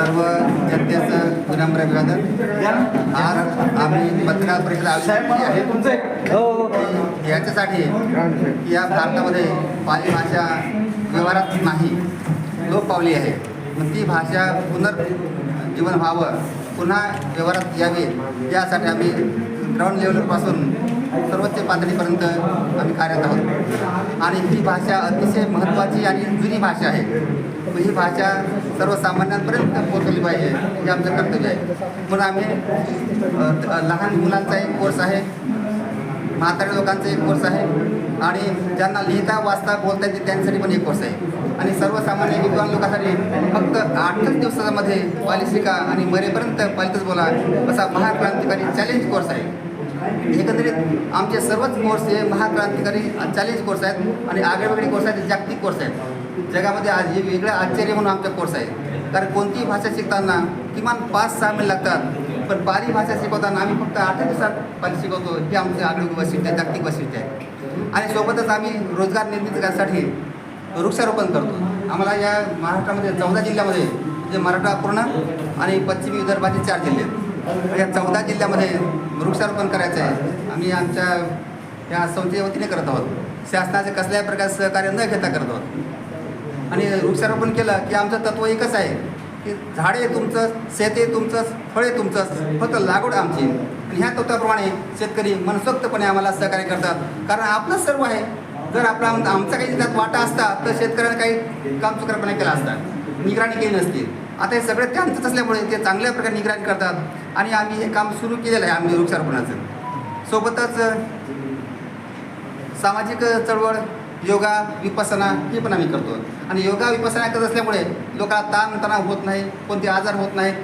सर्व जनतेचं विनम्र अभिवादन आज आम्ही पत्रकार परिषद आयोजित आहे. याच्यासाठी की या भारतामध्ये पाली भाषा व्यवहारात नाही. लोप पावली आहे. मग ती भाषा पुनर्जीवन व्हावं पुन्हा व्यवहारात यावी यासाठी आम्ही ग्राउंड लेवलपासून सर्वोच्च पातळीपर्यंत आम्ही कार्यरत आहोत. आणि ही भाषा अतिशय महत्त्वाची आणि जुनी भाषा आहे. ही भाषा सर्वसामान्यांपर्यंत पोहोचवली पाहिजे हे आमचं कर्तव्य आहे. म्हणून आम्ही लहान मुलांचा एक कोर्स आहे म्हाताऱ्या लोकांचा एक कोर्स आहे आणि ज्यांना लिहिता वाचता बोलता येते त्यांच्यासाठी पण एक कोर्स आहे. आणि सर्वसामान्य विद्वान लोकांसाठी फक्त आठच दिवसामध्ये पाली आणि मरेपर्यंत पालितच बोला असा महाक्रांतिकारी चॅलेंज कोर्स आहे. एकंदरीत आमचे सर्वच कोर्स हे महाक्रांतिकारी चॅलेंज कोर्स आहेत आणि आगळेवेगळे कोर्स आहेत जागतिक कोर्स आहेत. जगामध्ये आज हे वेगळं आश्चर्य म्हणून आमचा कोर्स आहे. कारण कोणतीही भाषा शिकताना किमान पाच सहा महिने लागतात. पण पाली भाषा शिकवताना आम्ही फक्त आठ दिवसात पाली शिकवतो. हे आमचं आगळी वैशिष्ट्य आहे जागतिक वैशिष्ट्य आहे. आणि सोबतच आम्ही रोजगार निर्मिती करण्यासाठी वृक्षारोपण करतो. आम्हाला या महाराष्ट्रामध्ये चौदा जिल्ह्यामध्ये जे मराठवापूर्ण आणि पश्चिमी विदर्भाचे चार जिल्हे आहेत. या चौदा जिल्ह्यामध्ये वृक्षारोपण करायचं आहे. आम्ही आमच्या या संस्थेच्या वतीने करत आहोत. शासनाचे कसल्याही प्रकारचं सहकार्य न घेता करत आहोत. आणि वृक्षारोपण केलं की आमचं तत्व एकच आहे की झाडे तुमचं शेते तुमचं फळे तुमचं फक्त लागवड आमची. आणि ह्या तत्वाप्रमाणे शेतकरी मनसोक्तपणे आम्हाला सहकार्य करतात. कारण आपलं सर्व आहे. जर आपला आमचा काही त्यात वाटा असता तर शेतकऱ्यांना काही काम चुकारपणे केला असता. निगराणी केली नसती. आता हे सगळं त्यांचंच असल्यामुळे ते चांगल्या प्रकारे निगराणी करतात. आणि आम्ही हे काम सुरू केलेलं आहे आम्ही वृक्षारोपणाचं. सोबतच सामाजिक चळवळ योगा विपसना हे पण आम्ही करतो. आणि योगा विपसना करत असल्यामुळे लोकांना ताणतणाव होत नाही कोणते आजार होत नाहीत.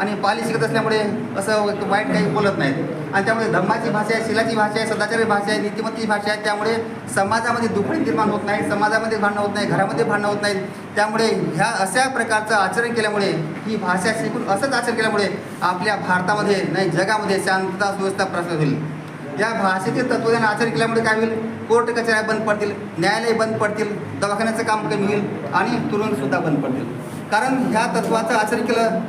आणि पाली शिकत असल्यामुळे असं वाईट काही बोलत नाहीत. आणि त्यामुळे धम्माची भाषा आहे शिलाची भाषा आहे सदाचारी भाषा आहे नीतिमत्ती भाषा आहे त्यामुळे समाजामध्ये दुखणी निर्माण होत नाही समाजामध्ये भांडणं होत नाही घरामध्ये भांडणं होत नाहीत. त्यामुळे ह्या अशा प्रकारचं आचरण केल्यामुळे ही भाषा शिकून असंच आचरण केल्यामुळे आपल्या भारतामध्ये नाही जगामध्ये शांतता सुव्यवस्था प्रश्न होईल. या भाषेचे तत्वज्ञान आचार केल्यामुळे काय होईल? कोर्ट कचऱ्या बंद पडतील न्यायालय बंद पडतील दवाखान्याचं काम कमी होईल आणि तुरुंगसुद्धा बंद पडतील. कारण ह्या तत्वाचं आचार केलं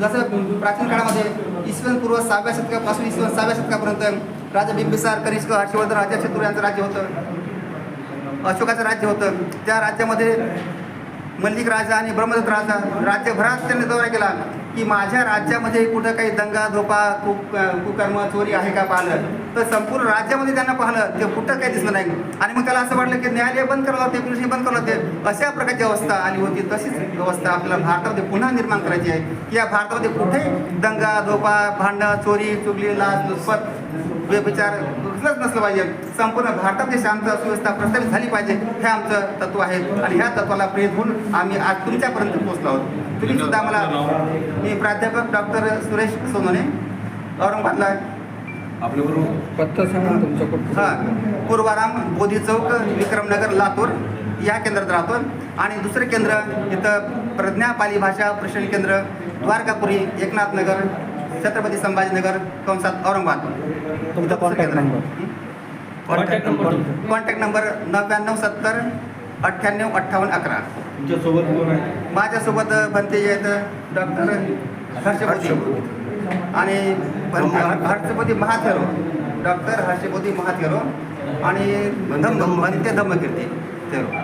जसं प्राचीन काळामध्ये इसवन पूर्व सहाव्या शतकापासून इसवन सहाव्या शतकापर्यंत राजा बिंबिसार कनिष्क हर्षवर्धन राजा शत्रू यांचं राज्य होतं. अशोकाचं राज्य होतं. त्या राज्यामध्ये मल्लिक राजा आणि ब्रह्मदत्त राजा राज्यभरात त्यांनी दौरा केला. की माझ्या राज्यामध्ये कुठं काही दंगा धोपा कु कुकर्म चोरी आहे का पाहिलं तर संपूर्ण राज्यामध्ये त्यांना पाहिलं ते कुठं काही दिसलं नाही. आणि मग त्याला असं वाटलं की न्यायालय बंद करावं लागते पोलीस बंद करावं लागते. अशा प्रकारची अवस्था आली होती. तशीच व्यवस्था आपल्याला भारतामध्ये पुन्हा निर्माण करायची आहे. की या भारतामध्ये कुठेही दंगा धोपा भांडणं चोरी चुगली लाच लुचपत व्यभिचार कुठलंच नसलं पाहिजे. संपूर्ण भारतामध्ये शांत सुव्यवस्था प्रस्थापित झाली पाहिजे. हे आमचं तत्व आहे. आणि ह्या तत्वाला प्रेत होऊन आम्ही आज तुमच्यापर्यंत पोहोचलो आहोत. तुम्ही सुद्धा आम्हाला मी प्राध्यापक डॉक्टर सुरेश सोनोने औरंगाबादला. आपल्याबरोबर पत्ता सांगा तुमचा हा पूर्वाराम बोधी चौक विक्रमनगर लातूर. या केंद्रात राहतो. आणि दुसरं केंद्र इथं प्रज्ञा पाली भाषा प्रशिक्षण केंद्र द्वारकापुरी एकनाथ नगर छत्रपती संभाजीनगर कंसात औरंगाबाद. तुमचा contact number contact number contact number नव्याण्णव सत्तर अठ्ठ्याण्णव अठ्ठावन्न अकरा. तुमच्यासोबत कोण आहे? माझ्यासोबत भंतेजी आहेत डॉक्टर हर्षपती आणि हर्षपती महाथेरो. डॉक्टर हर्षपती महाथेरो आणि धम्म भंते धम्मकीर्ती थेरो.